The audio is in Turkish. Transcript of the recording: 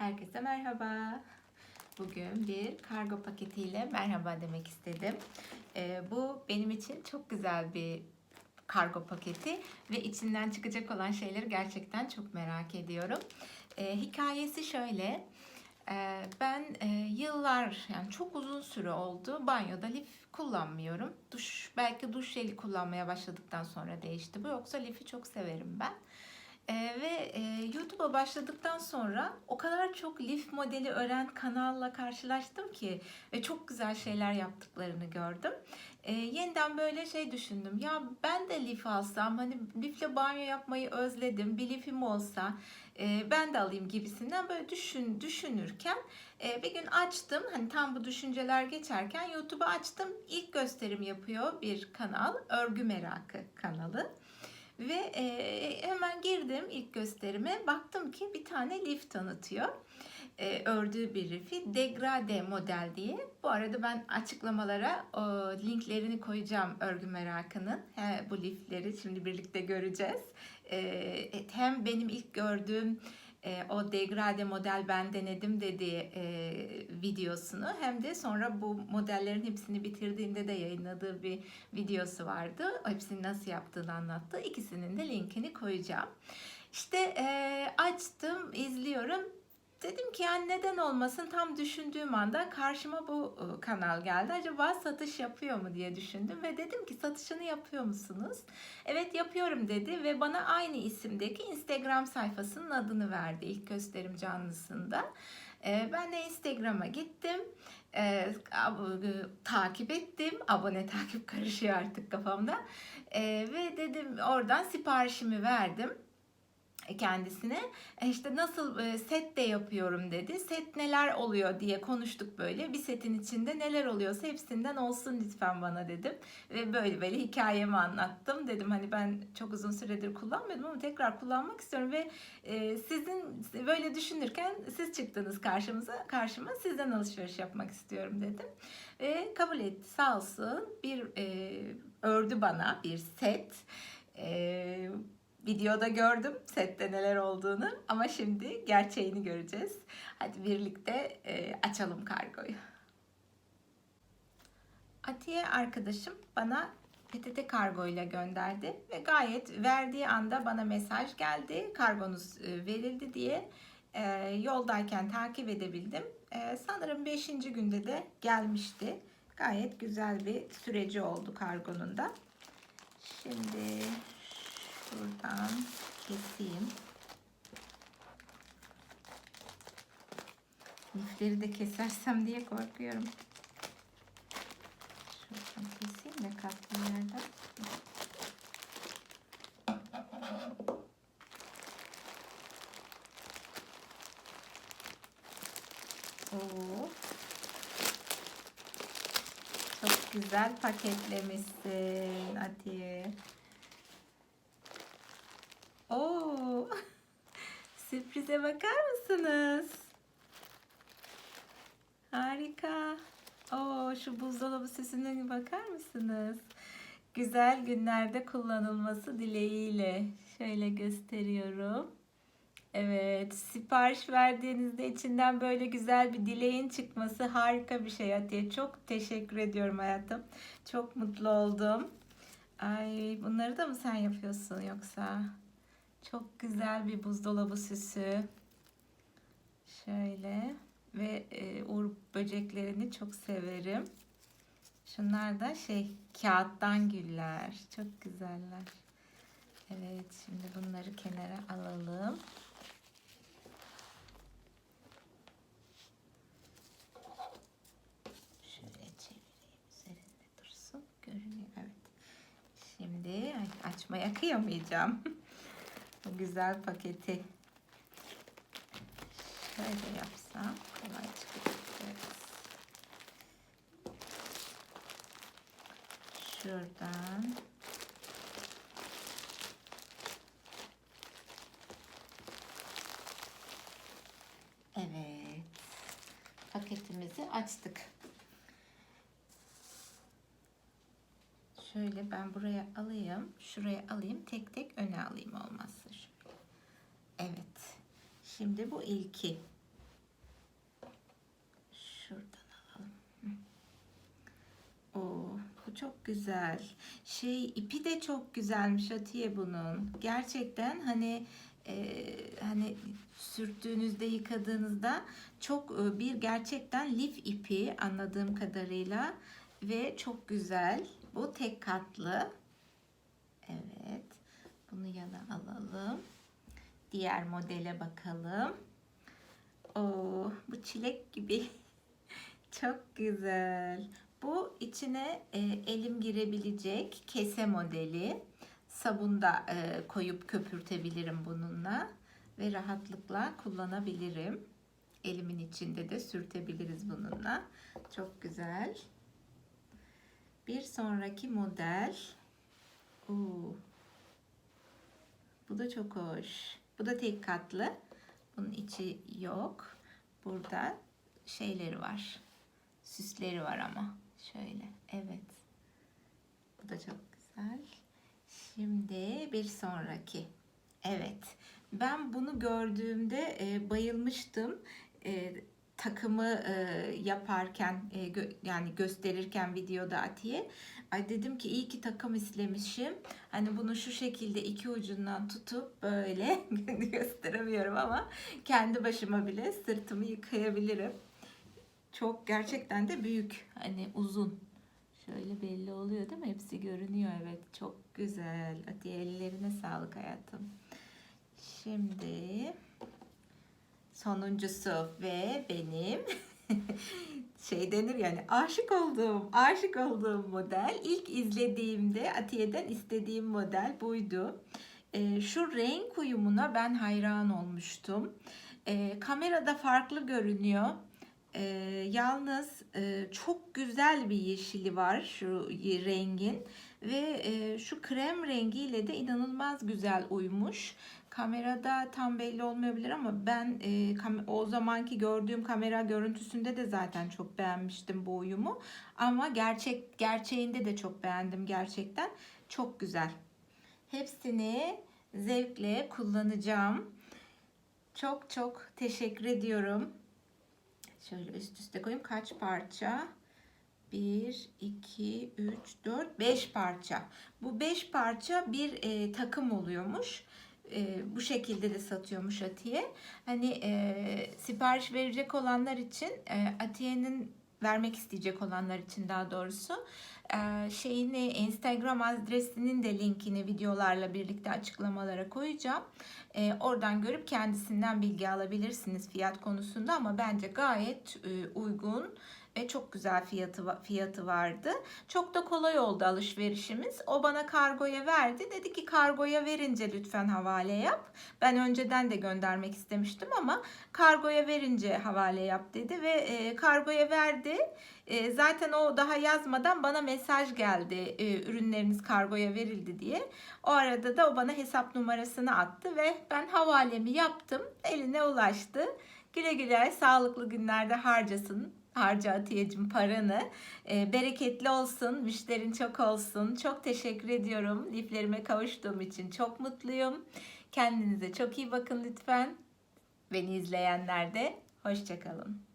Herkese merhaba. Bugün bir kargo paketiyle merhaba demek istedim. Ee, bu benim için çok güzel bir kargo paketi ve içinden çıkacak olan şeyleri gerçekten çok merak ediyorum. Ee, hikayesi şöyle. Ee, ben e, yıllar yani çok uzun süre oldu banyoda lif kullanmıyorum. Duş belki duş jeli kullanmaya başladıktan sonra değişti bu. Yoksa lifi çok severim ben. Ee, ve e, YouTube'a başladıktan sonra o kadar çok lif modeli öğren kanalla karşılaştım ki ve çok güzel şeyler yaptıklarını gördüm. Ee, yeniden böyle şey düşündüm. Ya ben de lif alsam hani lifle banyo yapmayı özledim. Bir lifim olsa e, ben de alayım gibisinden böyle düşün düşünürken e, bir gün açtım. Hani tam bu düşünceler geçerken YouTube'u açtım. İlk gösterim yapıyor bir kanal. Örgü Merakı kanalı. Ve e, hemen girdim ilk gösterime. Baktım ki bir tane lif tanıtıyor. E, ördüğü bir lifi. Degrade model diye. Bu arada ben açıklamalara o, linklerini koyacağım örgü merakının. He, bu lifleri şimdi birlikte göreceğiz. E, hem benim ilk gördüğüm e, o degrade model ben denedim dediği e, videosunu hem de sonra bu modellerin hepsini bitirdiğinde de yayınladığı bir videosu vardı. Hepsini nasıl yaptığını anlattı. İkisinin de linkini koyacağım. İşte e, açtım, izliyorum. Dedim ki yani neden olmasın tam düşündüğüm anda karşıma bu e, kanal geldi. Acaba satış yapıyor mu diye düşündüm ve dedim ki satışını yapıyor musunuz? Evet yapıyorum dedi ve bana aynı isimdeki Instagram sayfasının adını verdi ilk gösterim canlısında. E, ben de Instagram'a gittim. E, takip ettim. Abone takip karışıyor artık kafamda. Ve dedim oradan siparişimi verdim kendisine E, işte nasıl e, set de yapıyorum dedi. Set neler oluyor diye konuştuk böyle. Bir setin içinde neler oluyorsa hepsinden olsun lütfen bana dedim. Ve böyle böyle hikayemi anlattım. Dedim hani ben çok uzun süredir kullanmıyordum ama tekrar kullanmak istiyorum ve e, sizin böyle düşünürken siz çıktınız karşımıza. Karşıma sizden alışveriş yapmak istiyorum dedim. Ve kabul etti sağ olsun. Bir e, ördü bana bir set. E, videoda gördüm sette neler olduğunu ama şimdi gerçeğini göreceğiz. Hadi birlikte e, açalım kargoyu. Atiye arkadaşım bana PTT kargo ile gönderdi ve gayet verdiği anda bana mesaj geldi. Kargonuz e, verildi diye e, yoldayken takip edebildim. E, sanırım 5. günde de gelmişti. Gayet güzel bir süreci oldu kargonun da. Şimdi Şuradan keseyim. Lifleri de kesersem diye korkuyorum. Şuradan keseyim de katlı yerden. Oo. Çok güzel paketlemişsin Atiye. Oo. Sürprize bakar mısınız? Harika. Oo, şu buzdolabı süsüne bakar mısınız? Güzel günlerde kullanılması dileğiyle. Şöyle gösteriyorum. Evet, sipariş verdiğinizde içinden böyle güzel bir dileğin çıkması harika bir şey Atiye. Çok teşekkür ediyorum hayatım. Çok mutlu oldum. Ay, bunları da mı sen yapıyorsun yoksa? Çok güzel bir buzdolabı süsü. Şöyle ve e, uğur böceklerini çok severim. Şunlar da şey kağıttan güller. Çok güzeller. Evet şimdi bunları kenara alalım. Şöyle çevireyim üzerinde dursun. Görünüyor evet. Şimdi ay, açmaya kıyamayacağım. Bu güzel paketi şöyle yapsam kolay çıkacak. Şuradan Evet. Paketimizi açtık. Şöyle ben buraya alayım. Şuraya alayım. Tek tek öne alayım olmazsa. Şimdi bu ilki. Şuradan alalım. Oo, bu çok güzel. Şey ipi de çok güzelmiş Atiye bunun. Gerçekten hani e, hani sürttüğünüzde yıkadığınızda çok e, bir gerçekten lif ipi anladığım kadarıyla ve çok güzel. Bu tek katlı. Evet. Bunu yana alalım. Diğer modele bakalım. Oo, bu çilek gibi. Çok güzel. Bu içine e, elim girebilecek kese modeli. Sabunda e, koyup köpürtebilirim bununla ve rahatlıkla kullanabilirim. Elimin içinde de sürtebiliriz bununla. Çok güzel. Bir sonraki model. Oo. Bu da çok hoş. Bu da tek katlı. Bunun içi yok. Burada şeyleri var. Süsleri var ama. Şöyle. Evet. Bu da çok güzel. Şimdi bir sonraki. Evet. Ben bunu gördüğümde e, bayılmıştım. E, takımı e, yaparken e, gö- yani gösterirken videoda Atiye. Ay dedim ki iyi ki takım istemişim. Hani bunu şu şekilde iki ucundan tutup böyle gösteremiyorum ama kendi başıma bile sırtımı yıkayabilirim. Çok gerçekten de büyük. Hani uzun. Şöyle belli oluyor değil mi? Hepsi görünüyor evet. Çok güzel. Hadi ellerine sağlık hayatım. Şimdi sonuncusu ve benim şey denir yani aşık olduğum, aşık olduğum model. İlk izlediğimde Atiye'den istediğim model buydu. Ee, şu renk uyumuna ben hayran olmuştum. Ee, kamerada farklı görünüyor. Ee, yalnız e, çok güzel bir yeşili var şu rengin ve e, şu krem rengiyle de inanılmaz güzel uymuş. Kamerada tam belli olmayabilir ama ben e, o zamanki gördüğüm kamera görüntüsünde de zaten çok beğenmiştim bu uyumu. Ama gerçek gerçeğinde de çok beğendim gerçekten. Çok güzel. Hepsini zevkle kullanacağım. Çok çok teşekkür ediyorum. Şöyle üst üste koyayım. Kaç parça? 1, 2, 3, 4, 5 parça. Bu 5 parça bir e, takım oluyormuş. E, bu şekilde de satıyormuş Atiye. Hani e, sipariş verecek olanlar için e, Atiye'nin vermek isteyecek olanlar için daha doğrusu e, şeyini Instagram adresinin de linkini videolarla birlikte açıklamalara koyacağım. E, oradan görüp kendisinden bilgi alabilirsiniz fiyat konusunda ama bence gayet e, uygun ve çok güzel fiyatı fiyatı vardı. Çok da kolay oldu alışverişimiz. O bana kargoya verdi. Dedi ki kargoya verince lütfen havale yap. Ben önceden de göndermek istemiştim ama kargoya verince havale yap dedi ve e, kargoya verdi. E, zaten o daha yazmadan bana mesaj geldi. E, ürünleriniz kargoya verildi diye. O arada da o bana hesap numarasını attı ve ben havalemi yaptım. Eline ulaştı. Güle güle sağlıklı günlerde harcasın. Harca Atiyeciğim paranı. E, bereketli olsun, müşterin çok olsun. Çok teşekkür ediyorum. Liflerime kavuştuğum için çok mutluyum. Kendinize çok iyi bakın lütfen. Beni izleyenler de hoşçakalın.